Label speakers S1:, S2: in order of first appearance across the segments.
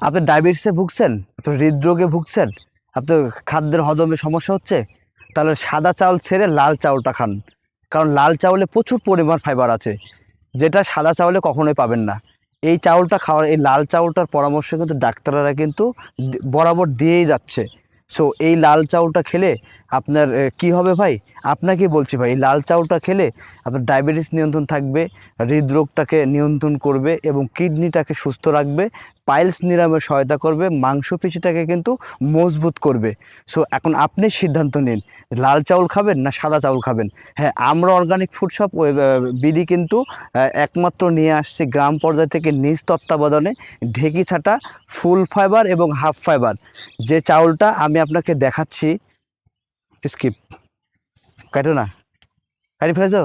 S1: আপনি ডায়াবেটিসে ভুগছেন? আপনি হৃদরোগে ভুগছেন? আপনার খাদ্যের হজমে সমস্যা হচ্ছে? তাহলে সাদা চাউল ছেড়ে লাল চাউলটা খান। কারণ লাল চাউলে প্রচুর পরিমাণ ফাইবার আছে। যেটা সাদা চাউলে কখনোই পাবেন না। এই চাউলটা খাওয়ার, এই লাল চাউলটার পরামর্শ কিন্তু ডাক্তাররা কিন্তু বরাবর দিয়েই যাচ্ছে। সো এই লাল চাউলটা খেলে আপনার কি হবে ভাই? আপনাকে বলছি ভাই লাল চাউলটা খেলে আপনার ডায়াবেটিস নিয়ন্ত্রণ থাকবে, হৃদরোগটাকে নিয়ন্ত্রণ করবে এবং কিডনিটাকে সুস্থ রাখবে, পাইলস নিরাময়ে সহায়তা করবে, মাংসপেশিটাকে কিন্তু মজবুত করবে। সো এখন আপনি সিদ্ধান্ত নিন, লাল চাউল খাবেন না সাদা চাউল খাবেন? হ্যাঁ আমরা অর্গানিক ফুড শপ বিডি কিন্তু একমাত্র নিয়ে আসছে গ্রাম পর্যায় থেকে নিজ তত্ত্বাবধানে ঢেকি ছাটা, ফুল ফাইবার এবং হাফ ফাইবার যে চাউলটা আমি আপনাকে দেখাচ্ছি স্কিপ। কাটো না। কাটি ফেলেছ?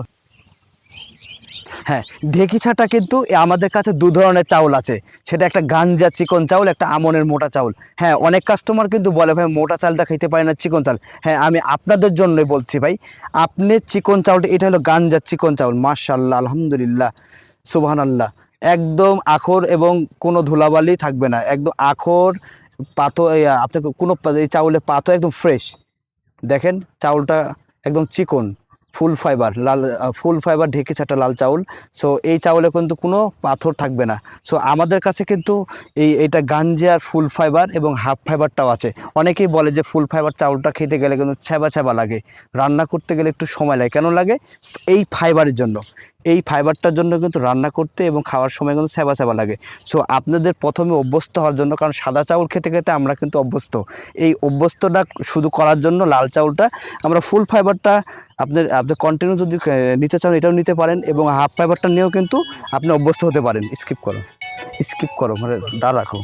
S1: হ্যাঁ ঢেকি ছাটা কিন্তু আমাদের কাছে দু ধরনের চাউল আছে। সেটা একটা গাঞ্জা চিকন চাউল, একটা আমনের মোটা চাউল। হ্যাঁ অনেক কাস্টমার কিন্তু বলে, ভাই, মোটা চালটা খেতে পারে না, চিকন চাল হ্যাঁ আমি আপনাদের জন্যই বলছি, ভাই, আপনি চিকন চাউলটা, এটা হলো গাঞ্জা চিকন চাউল মার্শাল্লাহ আলহামদুলিল্লাহ সুবহান আল্লাহ একদম আখর এবং কোনো ধুলাবালি থাকবে না, একদম আখর, পাথর আপনাকে কোনো এই পাতো একদম ফ্রেশ দেখেন চাউলটা একদম চিকন। ফুল ফাইবার, লাল ফুল ফাইবার ঢেকে ছাটা লাল চাউল। সো এই চাউলে কিন্তু কোনো পাথর থাকবে না। সো আমাদের কাছে কিন্তু এই এটা গাঞ্জিয়ার ফুল ফাইবার এবং হাফ ফাইবারটাও আছে। অনেকেই বলে যে ফুল ফাইবার চাউলটা খেতে গেলে কিন্তু ছ্যাবা ছ্যাবা লাগে। রান্না করতে গেলে একটু সময় লাগে। কেন লাগে? এই ফাইবারের জন্য। এই ফাইবারটার জন্য কিন্তু রান্না করতে এবং খাওয়ার সময় কিন্তু সেবা সেবা লাগে। সো আপনাদের প্রথমে অভ্যস্ত হওয়ার জন্য, কারণ সাদা চাউল খেতে খেতে আমরা কিন্তু অভ্যস্ত। এই অভ্যস্তটা শুধু করার জন্য লাল চাউলটা, আমরা ফুল ফাইবারটা আপনার আপনি কন্টিনিউ যদি নিতে চান, এটাও নিতে পারেন এবং হাফ ফাইবারটা নিয়েও কিন্তু আপনি অভ্যস্ত হতে পারেন। স্কিপ করো। স্কিপ করো মানে দা রাখো।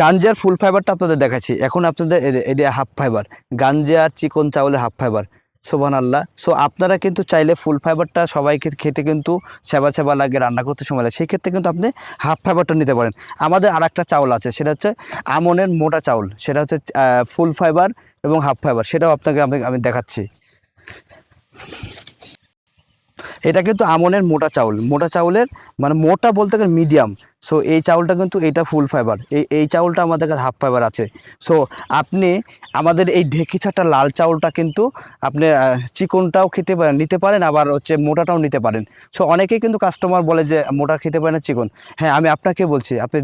S1: গাঞ্জার ফুল ফাইবারটা আপনাদের দেখাচ্ছি। এখন আপনাদের এটা হাফ ফাইবার গাঞ্জার চিকন চাউলে হাফ ফাইবার সোবান আল্লাহ সো আপনারা কিন্তু চাইলে ফুল ফাইবারটা সবাইকে খেতে কিন্তু সেবা সেবা লাগে, রান্না করতে সময় লাগে। সেক্ষেত্রে কিন্তু আপনি হাফ ফাইবারটা নিতে পারেন। আমাদের আর একটা চাউল আছে, সেটা হচ্ছে আমনের মোটা চাউল। সেটা হচ্ছে ফুল ফাইবার এবং হাফ ফাইবার সেটাও আপনাকে আমি আমি দেখাচ্ছি। এটা কিন্তু আমনের মোটা চাউল। মোটা চাউলের মানে মোটা বলতে গেলে মিডিয়াম সো এই চাউলটা কিন্তু এটা ফুল ফাইবার এই এই চাউলটা আমাদের কাছে হাফ ফাইবার আছে। সো আপনি আমাদের এই ঢেকি ছাটা লাল চাউলটা কিন্তু আপনি চিকনটাও খেতে পারেন, নিতে পারেন, আবার হচ্ছে মোটাটাও নিতে পারেন। সো অনেকেই কিন্তু কাস্টমার বলে যে, মোটা খেতে পারে না, চিকন। হ্যাঁ আমি আপনাকে বলছি, আপনি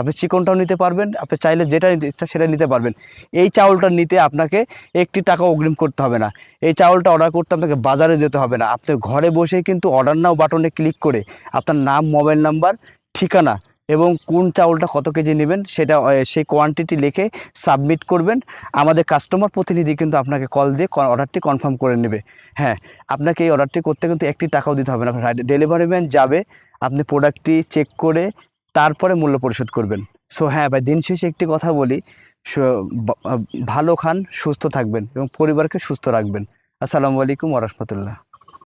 S1: আপনি চিকনটাও নিতে পারবেন, আপনি চাইলে যেটা ইচ্ছা সেটা নিতে পারবেন। এই চাউলটা নিতে আপনাকে একটি টাকা অগ্রিম করতে হবে না। এই চাউলটা অর্ডার করতে আপনাকে বাজারে যেতে হবে না। আপনি ঘরে বসেই কিন্তু অর্ডার নাও বাটনে ক্লিক করে আপনার নাম মোবাইল নাম্বার ঠিকানা এবং কোন চাউলটা কত কেজি নেবেন সেটা সেই কোয়ান্টিটি লিখে সাবমিট করবেন। আমাদের কাস্টমার প্রতিনিধি কিন্তু আপনাকে কল দিয়ে অর্ডারটি কনফার্ম করে নেবে। হ্যাঁ আপনাকে এই অর্ডারটি করতে কিন্তু একটি টাকাও দিতে হবে না। ডেলিভারি ম্যান যাবে, আপনি প্রোডাক্টটি চেক করে তারপরে মূল্য পরিশোধ করবেন। সো হ্যাঁ ভাই, দিন শেষে একটি কথা বলি ভালো খান, সুস্থ থাকবেন এবং পরিবারকে সুস্থ রাখবেন। আসসালামু আলাইকুম ওরহমতুল্লাহ